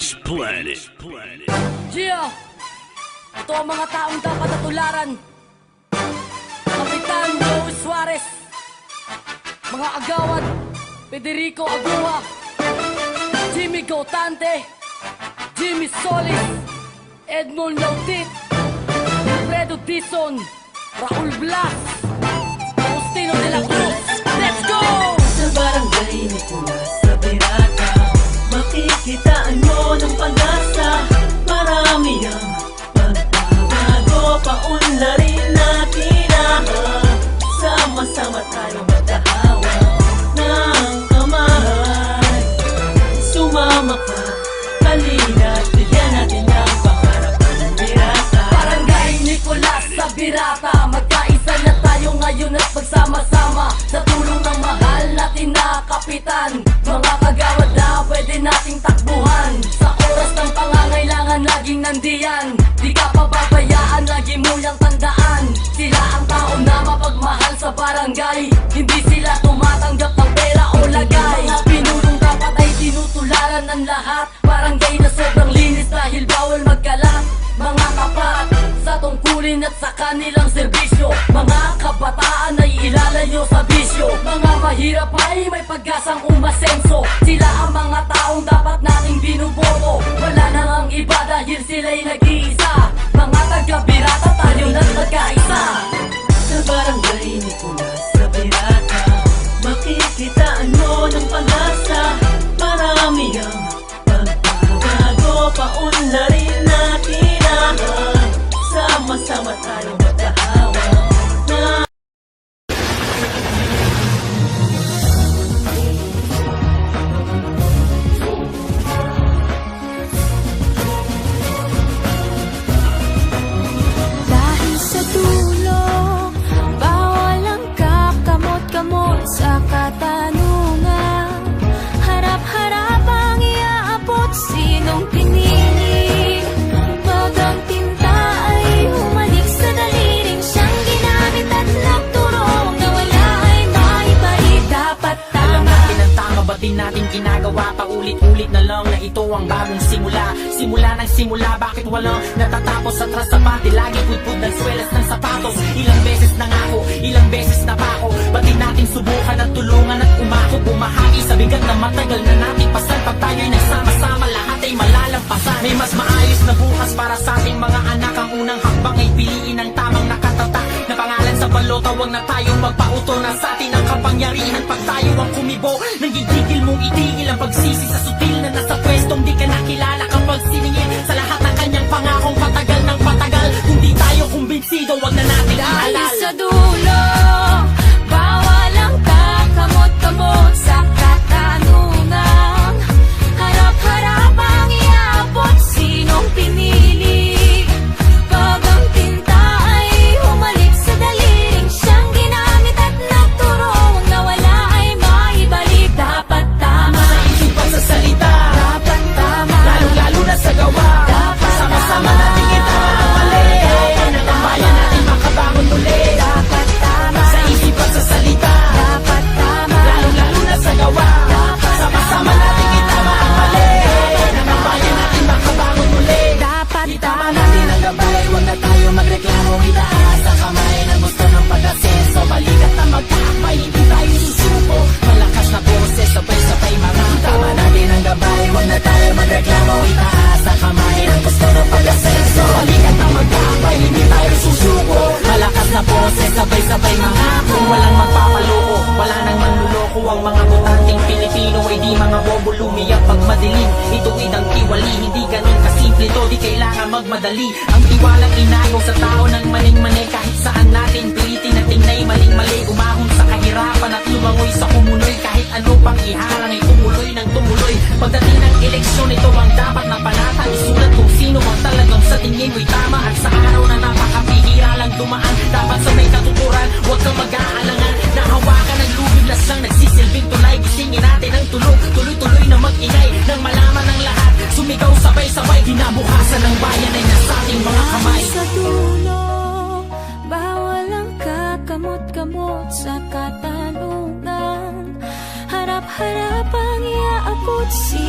Beach Planet. Gia! Ito ang mga taong dapat natularan. Kapitan Joe Suarez. Mga agawad. Federico Agua. Jimmy Gautante. Jimmy Solis. Edmond Lautit. Alfredo Dison. Raul Blas. Agustino de la Cruz. Let's go! Sa barangay ni Tumas, sa Bira. Makikitaan mo ng pag-asa. Marami ang pagbabago. Paunlarin natin ang Sama-sama tayo magkahawa Ng kamay Sumama ka. Halina't bigyan natin ang pangarap ng Birata Barangay Nicolas sa Birata. Magkaisa na tayo ngayon at magsama-sama. Sa tulong kapitan. Mga kagawad na pwede nating takbuhan. Sa oras ng pangangailangan laging nandiyan. Di ka pababayaan, lagi mo yang tandaan. Sila ang tao na mapagmahal sa barangay. Hindi sila tumatanggap ng pera o lagay. Mga pinulong dapat ay tinutularan ng lahat. Barangay na sobrang linis dahil bawal magkalat. Mga kapat tungkulin at sa kanilang serbisyo. Mga kabataan ay ilalayo sa bisyo. Mga mahirap ay may pag-asang umasenso. Sila ang mga taong dapat nating binuboto. Wala na ang iba dahil sila'y nag-iisa. Mga taga-birata tayo na't magkaisa Sa barangay Nicolas sa Birata Makikitaan mo ng pag-asa. Marami ang pagbabago Paunlarin Sama-sama Paulit-ulit na lang na ito ang bagong simula. Simula ng simula, bakit walang natatapos Sa trasabate, lagi pudpud ng swelas ng sapatos. Ilang beses na ako, ilang beses na pa ako Ba't di natin subukan at tulungan at umako Bumahagi sa bigat na matagal na natin pasan. Pag tayo'y nagsama-sama, lahat ay malalampasan. May mas maayos na bukas para sa ating mga anak. Ang unang hakbang ay piliin ang tamang nakatatak Na pangalan sa balota, huwag na tayong magpauto Na sa atin ang kapangyarihan. Pag tayo ang kumibo Nagigigil mong itigil ang pagsisi sa sutil kailangan magmadali. Ang tiwalang inayaw sa tao ng maning-mani Kahit saan natin pilitin at tingnay maling-mali. Umahon sa kahirapan at lumangoy sa kumuloy Kahit ano pang iharang ay tumuloy ng tumuloy. Pagdating ng eleksyon ito ang dapat na panata. Isulat kung sino ang talagang sa tingin mo'y tama. At sa araw na napakapihira lang dumaan Dapat sa may katuturan Huwag kang mag-aalangan. Nahawakan ng lubid lasang Nagsisilbing tulay Gisingin natin ang tulog Tuloy-tuloy na mag-ingay Nang malaman ng lahat. Sumigaw sabay-sabay Kinabukasan ng bayan ay nasa ating mga kamay. Sa dulo, bawal ang kakamot-kamot sa katanungan. Harap-harap ang iaabot, sinong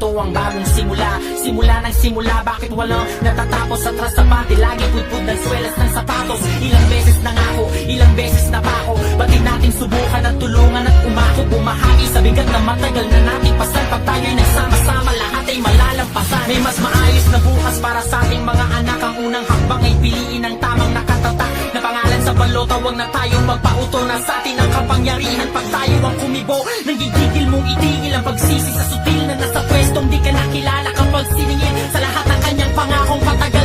ang bagong simula. Simula ng simula, bakit walang natatapos? Atras sa pati, lagi pudpud ng swelas ng sapatos. Ilang beses na ako, ilang beses na ba ako. Ba't natin subukan at tulungan at umako Bumahagi sa bigat na matagal na nating pasan Pag tayo'y nagsama-sama, lahat ay malalampasan. May mas maayos na bukas para sa ating mga anak. Ang unang hakbang ay piliin ang tamang nakatatak Na pangalan sa balota, huwag na tayong magpauto Na sa atin ang kapangyarihan. Pag tayo ang kumibo Nanggigigil mong itigil ang pagsisi sa sutil Na nasa pwestong di ka nakilala kapag siningil Sa lahat ng kanyang pangakong patagal ng patagal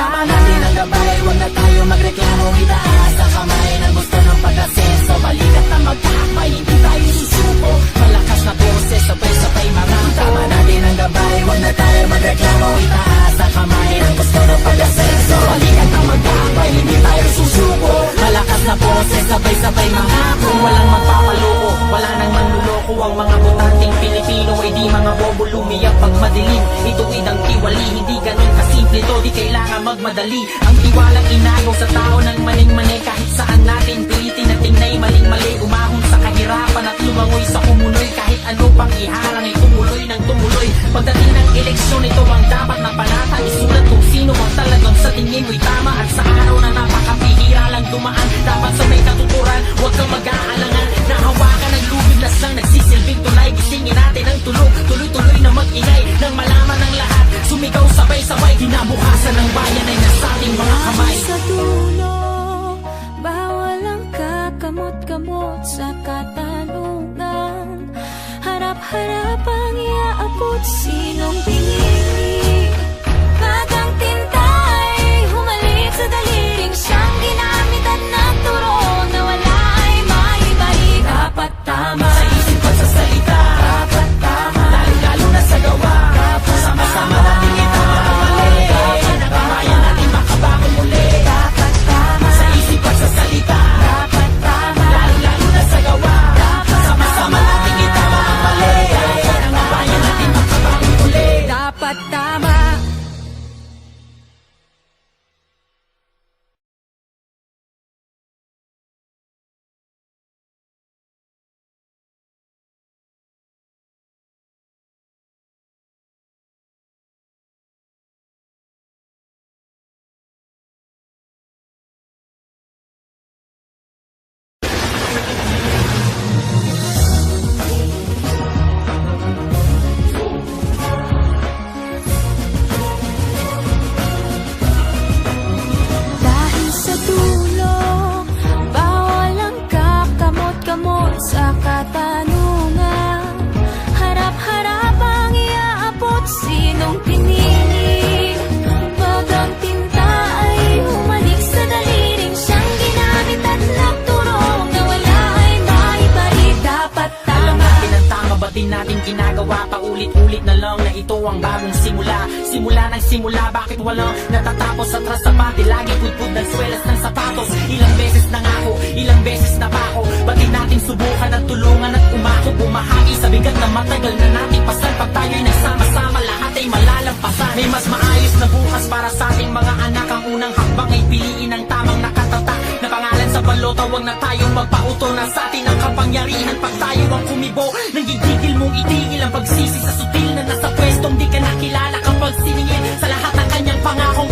tama natin ang gabay. Huwag na tayo magreklamo Itaas na boses Sabay-sabay mga Walang magpapaloko Wala nang manluloko. Ang mga botanteng Pilipino Ay di mga bobo lumiyak pag madilim. Ituwid ang tiwali Hindi ganun kasimple to. Di kailangan magmadali. Ang tiwalang inagaw sa tao ng maling-mali. Kahit saan natin pilitin na tingnay Maling-mali. Umahon sa kahirapan At lumangoy sa kumuloy. Kahit ano pang iharang ay tumuloy ng tumuloy. Pagdating ng eleksyon Ito ang dapat tulungan at umako Bumahagi sa bigat na matagal na nating pasan Pag tayo'y nagsama-sama lahat ay malalampasan May mas maayos na bukas para sa ating mga anak. Ang unang hakbang ay piliin ang tamang nakatatak Na pangalan sa balota Huwag na tayong magpauto. Na sa atin ang kapangyarihan. Pag tayo ang kumibo Nanggigigil mong itigil ang pagsisi sa sutil Na nasa pwestong di ka nakilala. Kapag siningil Sa lahat ng kanyang pangakong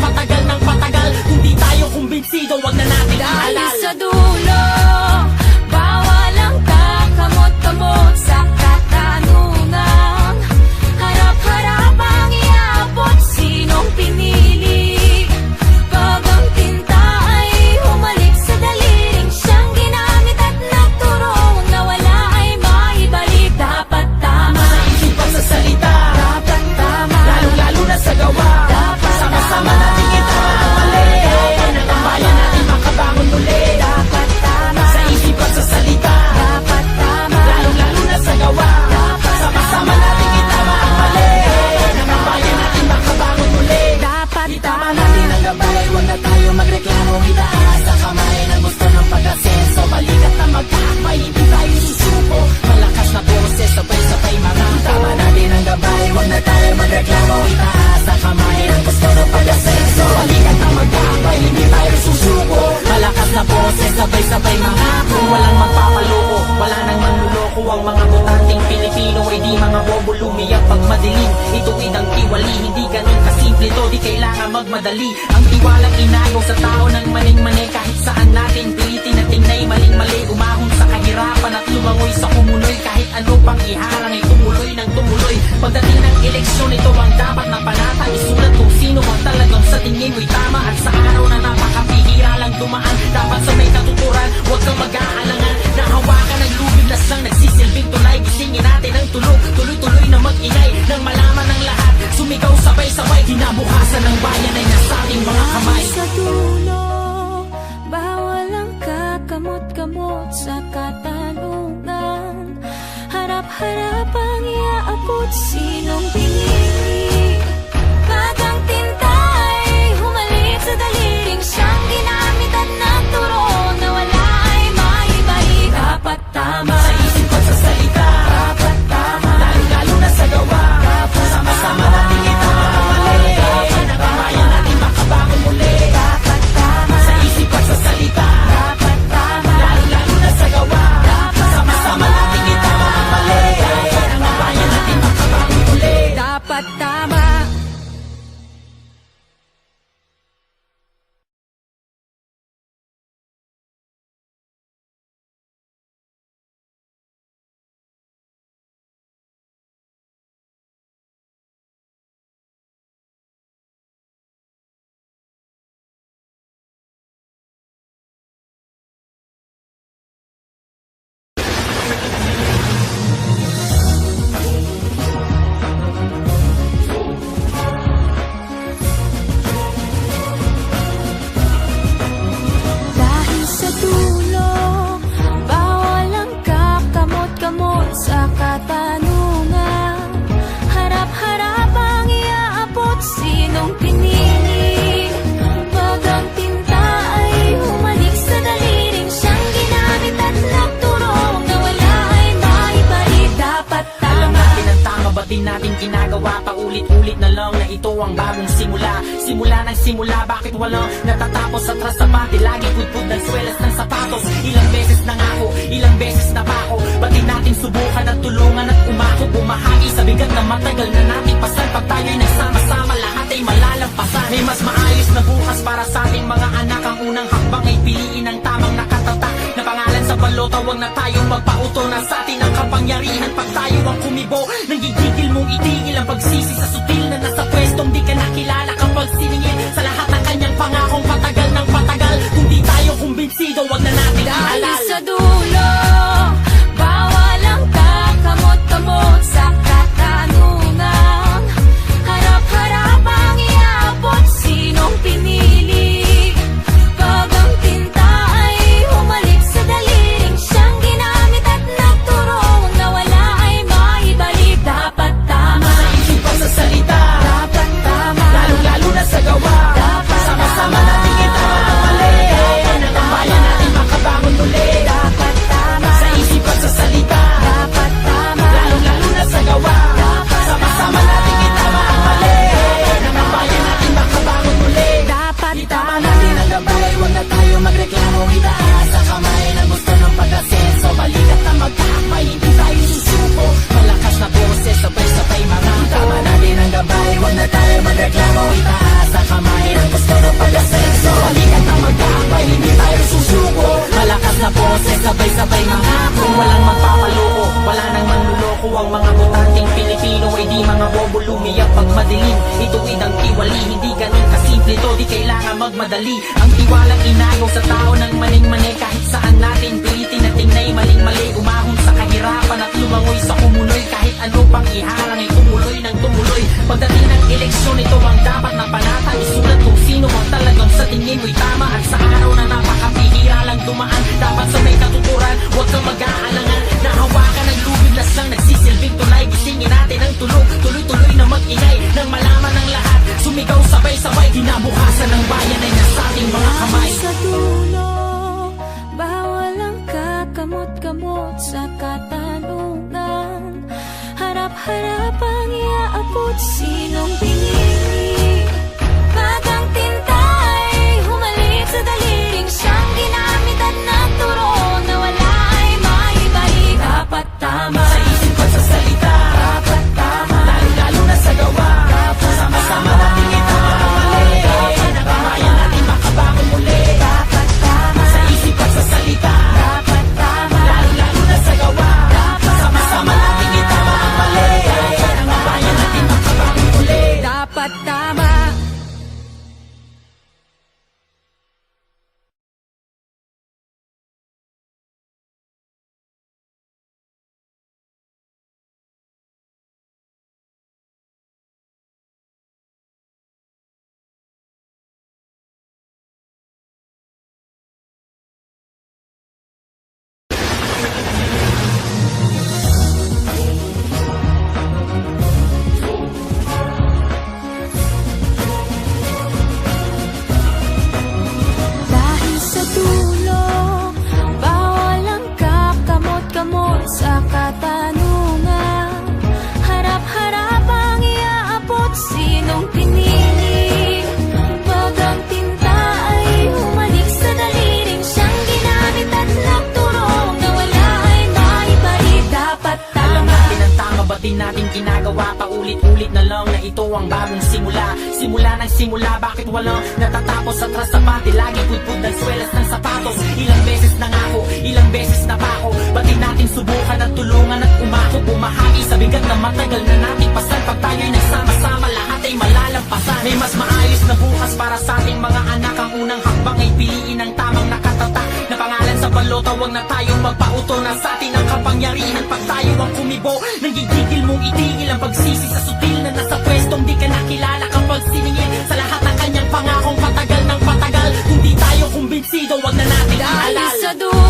Sabay-sabay mangako Walang magpapaloko Wala nang manluloko Ang mga botanteng Pilipino Ay di mga bobo lumiyak pag madilim. Ituwid ang tiwali Hindi ganun kasimple to. Di kailangan magmadali. Ang tiwalang inayaw sa tao ng maling-mani Kahit saan natin pilitin na tingnay Maling-mali. Umahon sa kahirapan At lumangoy sa kumuloy. Kahit ano pang iharang ay tumuloy ng tumuloy. Pagdating ng eleksyon Ito ang dapat na panata Isulat kung sino ang talagang sa tingin mo'y tama. At sa araw na napakapihira lang dumaan Dapat sa may katuturan Huwag kang mag-aalangan. Nahawakan ng lubid na siyang nagsisilbing tulay. Gisingin natin ang tulog Tuloy-tuloy na mag-ingay Nang malaman ng lahat. Sumigaw sabay-sabay Kinabukasan ng bayan ay nasa ating mga kamay. Sa dulo, bawal ang kakamot-kamot sa katanungan. Harap-harap ang iaabot sinong pinili Dapat tama ginagawa Paulit-ulit na lang na ito ang bagong simula. Simula ng simula Bakit walang natatapos? Sa trasabate Lagi pudpud ng swelas ng sapatos. Ilang beses na ako Ilang beses na pa ako? Ba't di natin subukan at tulungan at umako Bumahagi sa bigat na matagal na natin pasan Pag tayo'y nagsama-sama Lahat ay malalampasan. May mas maayos na bukas para sa ating mga anak. Ang unang hakbang ay piliin ang tamang nakatatak Na pangalan sa balota Huwag na tayong magpauto na sa atin ang kapangyarihan. Pag tayo ang kumibo Nagigigil mong itigil ang pagsisi sa sutil Na nasa Ang tiwalang inayaw sa tao ng maling-mani Kahit saan natin pilitin na tingnay Maling-mali. Umahon sa kahirapan At lumangoy sa kumuloy. Kahit ano pang iharang ay tumuloy ng tumuloy. Pagdating ng eleksyon Ito ang dapat na panata Isulat kung sino ang talagang sa tingin mo'y tama. At sa araw na napakapihira lang dumaan Dapat sa may katuturan Huwag kang mag-aalangan. Nahawakan ng lubid siyang nagsisilbing tulay. Gisingin natin ang tulog Tuloy-tuloy na mag-ingay. Nang malaman ng lahat Sumigaw sabay-sabay Kinabukasan ng bayan ay nasa ating mga kamay Sa dulo, bawal ang kakamot-kamot sa katanungan. Harap-harap ang iaabot sinong pinili. natin ginagawa. Paulit-ulit na lang na ito ang bagong simula. Simula ng simula, bakit walang natatapos? Atras sa pati, lagi pudpud ng swelas ng sapatos. Ilang beses na ako, ilang beses na pa ako. Pati natin subukan at tulungan at umako Bumahagi sa bigat na matagal na nating pasan Pag tayo'y nagsama-sama lahat ay malalampasan. May mas maayos na bukas para sa ating mga anak. Ang unang hakbang ay piliin ang tamang nakatatak Na pangalan sa balota, huwag na tayong magpauto. Na sa atin ang kapangyarihan pag tayo ang kumibo Nanggigigil mong itigil ang pagsisi sa sutil Na nasa pwestong di ka nakilala kapag siningil Sa lahat ng kanyang pangakong patagal ng patagal. Kung di tayo kumbinsido, huwag na natin Dahil ihalal sa dulo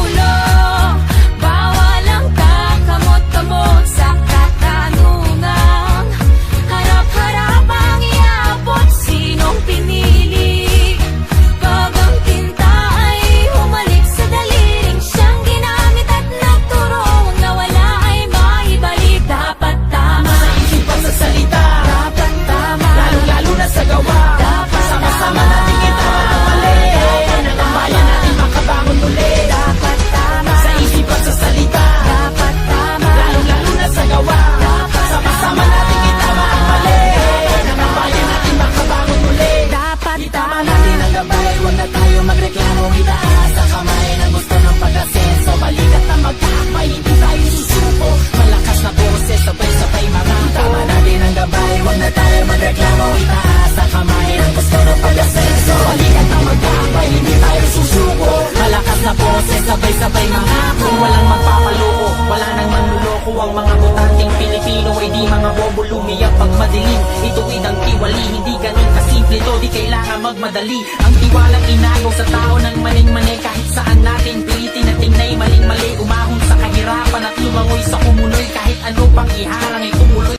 mali Hindi ganun kasimple. To, di kailangan magmadali. Ang tiwalang inagaw sa tao ng maling-mali. Kahit saan natin pilitin na tingnay maling-mali. Umahon sa kahirapan at lumangoy sa kumuloy. Kahit ano pang iharang ay tumuloy